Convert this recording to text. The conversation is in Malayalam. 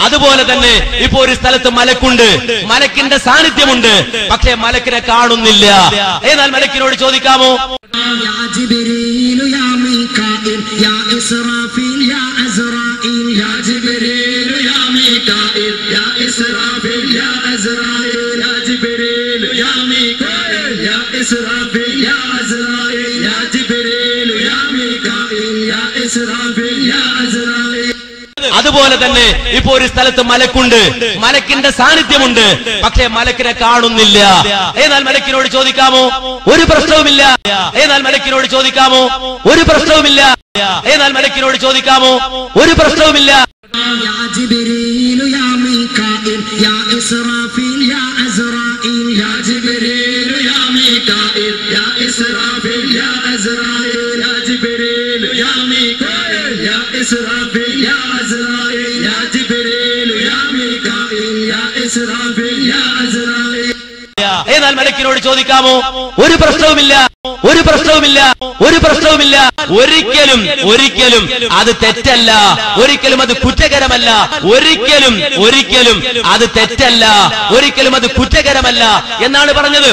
അതുപോലെ തന്നെ ഇപ്പൊ ഒരു സ്ഥലത്ത് മലക്കുണ്ട്. മലക്കിന്റെ സാന്നിധ്യമുണ്ട്. പക്ഷെ മലക്കിനെ കാണുന്നില്ല. എന്നാൽ മലക്കിനോട് ചോദിക്കാമോ? ഇസ്രാഫിൽ യാ അസ്രാഫിൽ യാ അസ്രാഫിൽ യാ അസ്രാഫിൽ അതുപോലെ തന്നെ ഇപ്പൊ ഒരു സ്ഥലത്ത് മലക്കുണ്ട്. മലക്കിന്റെ സാന്നിധ്യമുണ്ട്. പക്ഷേ മലക്കിനെ കാണുന്നില്ല. എന്നാൽ മലക്കിനോട് ചോദിക്കാമോ? ഒരു പ്രശ്നവുമില്ല. എന്നാൽ മലക്കിനോട് ചോദിക്കാമോ? ഒരു പ്രശ്നവുമില്ല. എന്നാൽ മലക്കിനോട് ചോദിക്കാമോ? ഒരു പ്രശ്നവുമില്ല. Yeah. യാ എന്നാൽ മലക്കിനോട് ചോദിക്കാമോ? ഒരു പ്രശ്നവുമില്ല. ഒരു പ്രശ്നവുമില്ല. ഒരു പ്രശ്നവുമില്ല. ഒരിക്കലും ഒരിക്കലും അത് തെറ്റല്ല. ഒരിക്കലും അത് കുറ്റകരമല്ല. ഒരിക്കലും ഒരിക്കലും അത് തെറ്റല്ല. ഒരിക്കലും അത് കുറ്റകരമല്ല എന്നാണ് പറഞ്ഞത്.